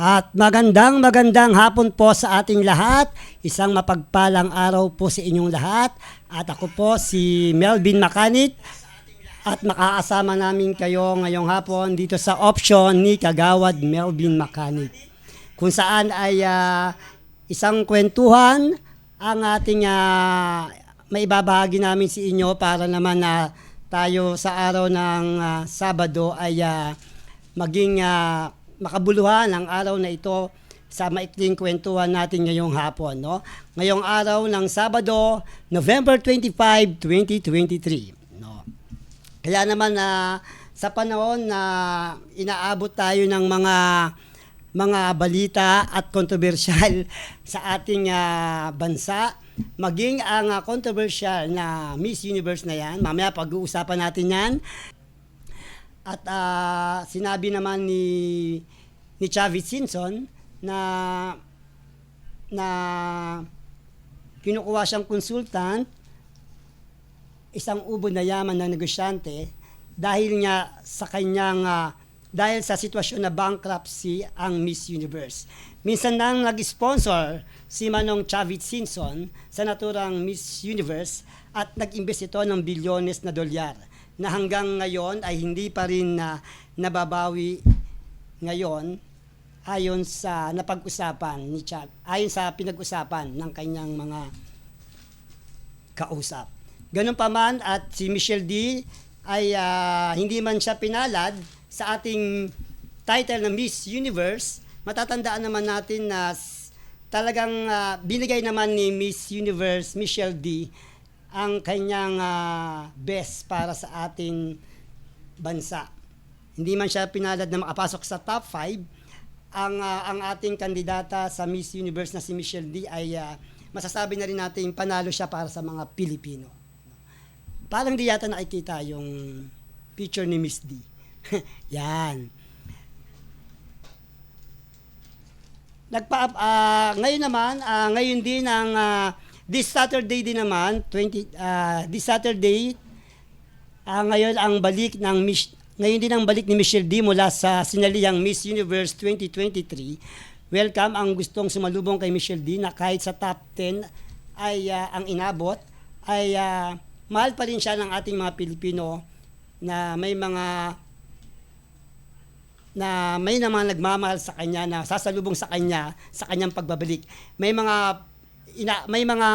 At magandang magandang hapon po sa ating lahat. Isang mapagpalang araw po sa inyong lahat. At ako po si Melvin Makanit. At makakasama namin kayo ngayong hapon dito sa option ni Kagawad Melvin Makanit. Kung saan ay ah, isang kwentuhan ang ating ah, maibabahagi namin sa inyo para naman na tayo sa araw ng ah, Sabado ay ah, maging ah, makabuluhan ang araw na ito sa maikling kwentuhan natin ngayong hapon. No? Ngayong araw ng Sabado, November 25, 2023. No? Kaya naman na sa panahon na inaabot tayo ng mga mga balita at kontrobersyal sa ating ah, bansa, maging ang ah, controversial na Miss Universe na yan, mamaya pag-uusapan natin yan, at ah, sinabi naman ni ni Chavez Simpson na na kinukuha siyang consultant isang ubo na yaman ng negosyante dahil nga sa kanyang ah, dahil sa sitwasyon na bankruptcy ang Miss Universe. Minsan nang nag-sponsor si Manong Chavez Simpson sa naturang Miss Universe at nag-invest ito ng bilyones na dolyar na hanggang ngayon ay hindi pa rin na nababawi ngayon ayon sa napag-usapan ni Chav ayon sa pinag-usapan ng kanyang mga kausap. Ganun pa man at si Michelle D ay ah, hindi man siya pinalad sa ating title na Miss Universe, matatandaan naman natin na talagang ah, binigay naman ni Miss Universe Michelle D ang kanyang ah, best para sa ating bansa. Hindi man siya pinalad na makapasok sa top 5, ang ah, ang ating kandidata sa Miss Universe na si Michelle D ay ah, masasabi na rin natin panalo siya para sa mga Pilipino. Parang di yata nakikita yung picture ni Miss D. Yan. Nagpa ah, ngayon naman, ah, ngayon din ang ah, this Saturday din naman, 20 ah, this Saturday ah, ngayon ang balik ng Miss ngayon din ang balik ni Michelle D mula sa sinaliang Miss Universe 2023. Welcome ang gustong sumalubong kay Michelle D na kahit sa top 10 ay ah, ang inabot ay ah, mahal pa rin siya ng ating mga Pilipino na may mga na may naman nagmamahal sa kanya na sasalubong sa kanya sa kanyang pagbabalik. May mga ina, may mga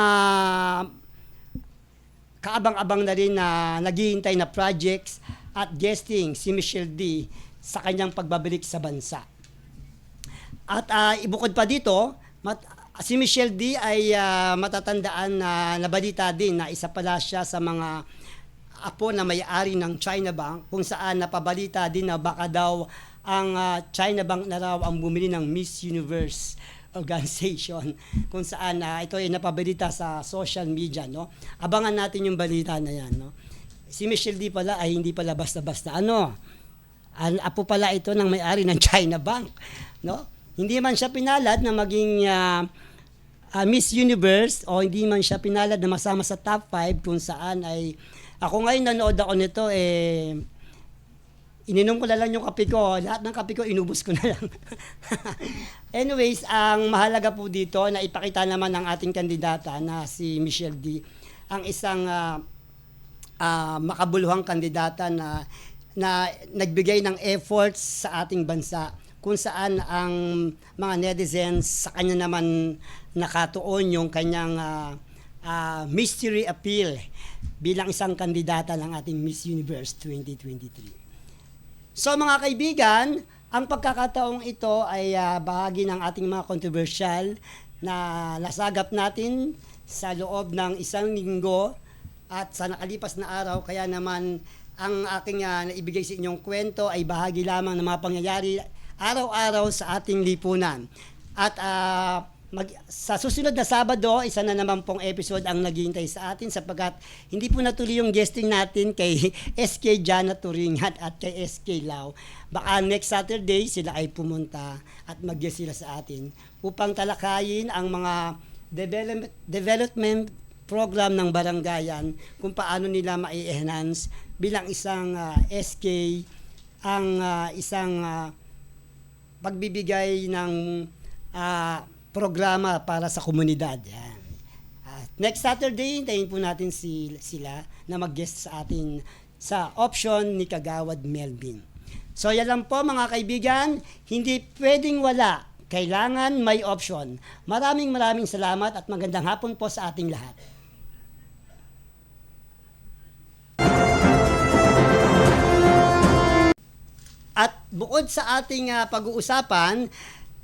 kaabang-abang na rin na naghihintay na projects at guesting si Michelle D sa kanyang pagbabalik sa bansa. At ah, ibukod pa dito, mat, si Michelle D ay ah, matatandaan na nabalita din na isa pala siya sa mga apo na may-ari ng China Bank kung saan napabalita din na baka daw ang ah, China Bank na raw ang bumili ng Miss Universe organization kung saan ah, ito ay napabalita sa social media no? Abangan natin yung balita na yan no? Si Michelle D pala ay hindi pala basta-basta. Ano? Ang apo pala ito ng may-ari ng China Bank no? Hindi man siya pinalad na maging ah, ah, Miss Universe o hindi man siya pinalad na masama sa top 5 kung saan ay ako ngayon nanood ako nito eh ininom ko na lang yung kape ko. Lahat ng kape ko, inubos ko na lang. Anyways, ang mahalaga po dito na ipakita naman ng ating kandidata na si Michelle D. Ang isang ah, ah, makabuluhang kandidata na na nagbigay ng efforts sa ating bansa kung saan ang mga netizens sa kanya naman nakatuon yung kanyang ah, ah, mystery appeal bilang isang kandidata ng ating Miss Universe 2023. So mga kaibigan, ang pagkakataong ito ay ah, bahagi ng ating mga controversial na nasagap natin sa loob ng isang linggo at sa nakalipas na araw kaya naman ang aking ah, naibigay sa inyong kwento ay bahagi lamang ng mga pangyayari araw-araw sa ating lipunan. At ah, mag, sa susunod na Sabado, isa na naman pong episode ang naghihintay sa atin sapagkat hindi po natuloy yung guesting natin kay SK Jana Turingan at kay SK Lau. Baka next Saturday sila ay pumunta at mag sila sa atin upang talakayin ang mga development, development program ng barangayan kung paano nila pagbibigay ng ah, programa para sa komunidad. Yan. Ah, next Saturday, hintayin po natin si, sila na mag-guest sa atin sa option ni Kagawad Melvin. So yan lang po mga kaibigan, hindi pwedeng wala. Kailangan may option. Maraming maraming salamat at magandang hapon po sa ating lahat. At bukod sa ating ah, pag-uusapan,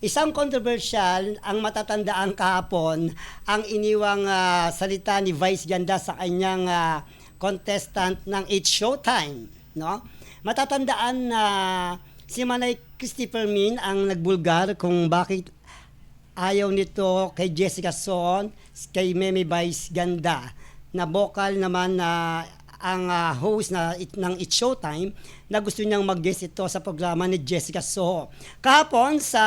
isang controversial ang matatandaan kahapon ang iniwang ah, salita ni Vice Ganda sa kanyang ah, contestant ng It's Showtime, no? Matatandaan na si Manay Christopher Min ang nagbulgar kung bakit ayaw nito kay Jessica Son, kay Meme Vice Ganda na vocal naman na ang ah, host na it, ng It's Showtime na gusto niyang mag-guest ito sa programa ni Jessica Soho. Kahapon sa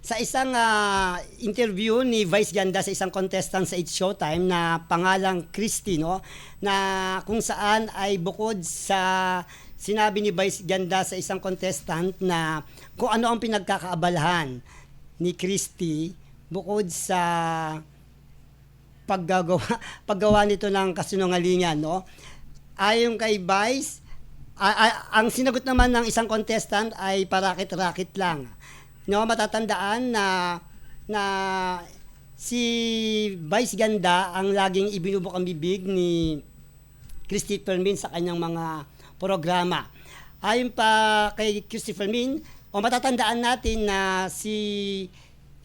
sa isang ah, interview ni Vice Ganda sa isang contestant sa It's Showtime na pangalang Christy, no? Na kung saan ay bukod sa sinabi ni Vice Ganda sa isang contestant na kung ano ang pinagkakaabalahan ni Christy bukod sa paggagawa paggawa nito ng kasinungalingan no ayon kay Vice a- a- ang sinagot naman ng isang contestant ay parakit-rakit lang no matatandaan na na si Vice Ganda ang laging ibinubok ang bibig ni Christopher Min sa kanyang mga programa. Ayon pa kay Christopher Min, o matatandaan natin na si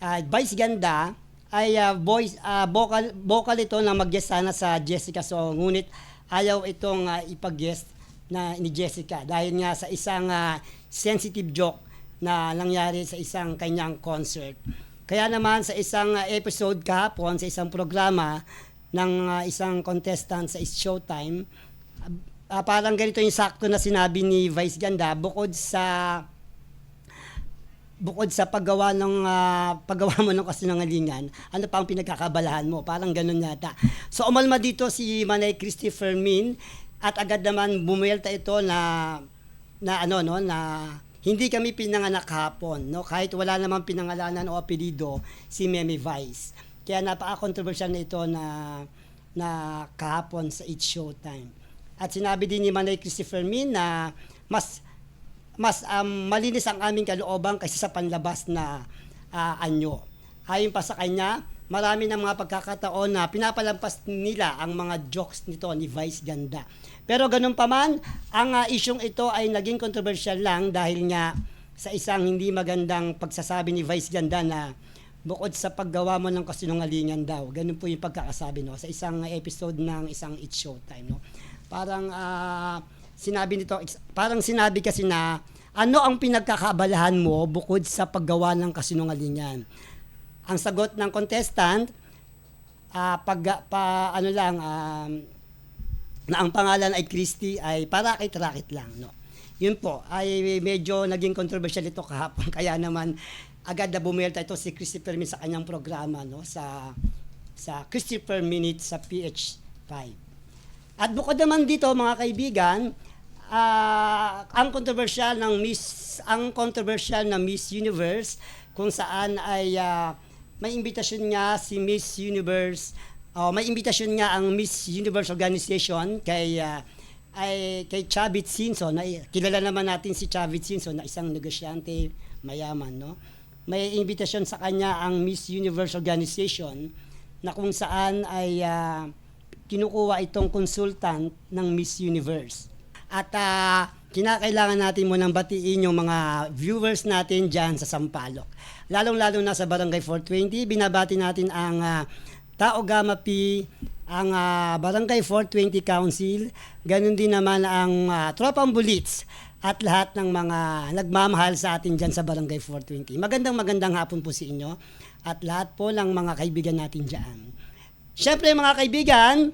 ah, Vice Ganda ay ah, voice ah, vocal vocal ito na mag-guest sana sa Jessica so ngunit ayaw itong ah, ipag-guest na ni Jessica. Dahil nga sa isang ah, sensitive joke na nangyari sa isang kanyang concert. Kaya naman sa isang ah, episode kahapon sa isang programa ng ah, isang contestant sa Showtime, ah, parang ganito yung sakto na sinabi ni Vice Ganda. Bukod sa bukod sa paggawa ng ah, paggawa mo ng kasinungalingan, ano pa ang pinagkakabalahan mo? Parang ganun yata. So umalma dito si Manay Christopher Min at agad naman bumuelta ito na na ano no na hindi kami pinanganak hapon no kahit wala namang pinangalanan o apelyido si Meme Vice. Kaya napaka-controversial na ito na na kahapon sa It's Showtime. At sinabi din ni Manay Christopher Min na mas mas um, malinis ang aming kalooban kaysa sa panlabas na ah, anyo. Ayon pa sa kanya, marami ng mga pagkakataon na pinapalampas nila ang mga jokes nito ni Vice Ganda. Pero ganun pa man, ang ah, isyong ito ay naging controversial lang dahil nga sa isang hindi magandang pagsasabi ni Vice Ganda na bukod sa paggawa mo ng kasinungalingan daw. Ganun po yung pagkakasabi no sa isang episode ng isang It's Showtime no. Parang ah, sinabi nito parang sinabi kasi na ano ang pinagkakaabalahan mo bukod sa paggawa ng kasinungalingan. Ang sagot ng contestant ah pag pa ano lang um, na ang pangalan ay Christy ay parakit-rakit lang no. Yun po ay medyo naging controversial ito kahapon kaya naman agad na bumelta ito si Christopher Min sa kanyang programa no sa sa Christopher Minute sa PH5. At bukod naman dito mga kaibigan, ah, ang controversial ng Miss ang controversial na Miss Universe kung saan ay ah, may imbitasyon nga si Miss Universe oh, may imbitasyon nga ang Miss Universe organization kay ah, ay kay Chavit Sinson na kilala naman natin si Chavit Sinson na isang negosyante mayaman no? May imbitasyon sa kanya ang Miss Universe organization na kung saan ay ah, kinukuha itong consultant ng Miss Universe. At ah, kinakailangan natin munang batiin yung mga viewers natin dyan sa Sampaloc. Lalong-lalo na sa Barangay 420, binabati natin ang ah, Tao Gama P, ang ah, Barangay 420 Council, ganun din naman ang ah, Tropang Bulits at lahat ng mga nagmamahal sa atin dyan sa Barangay 420. Magandang magandang hapon po sa inyo at lahat po ng mga kaibigan natin dyan. Siyempre mga kaibigan,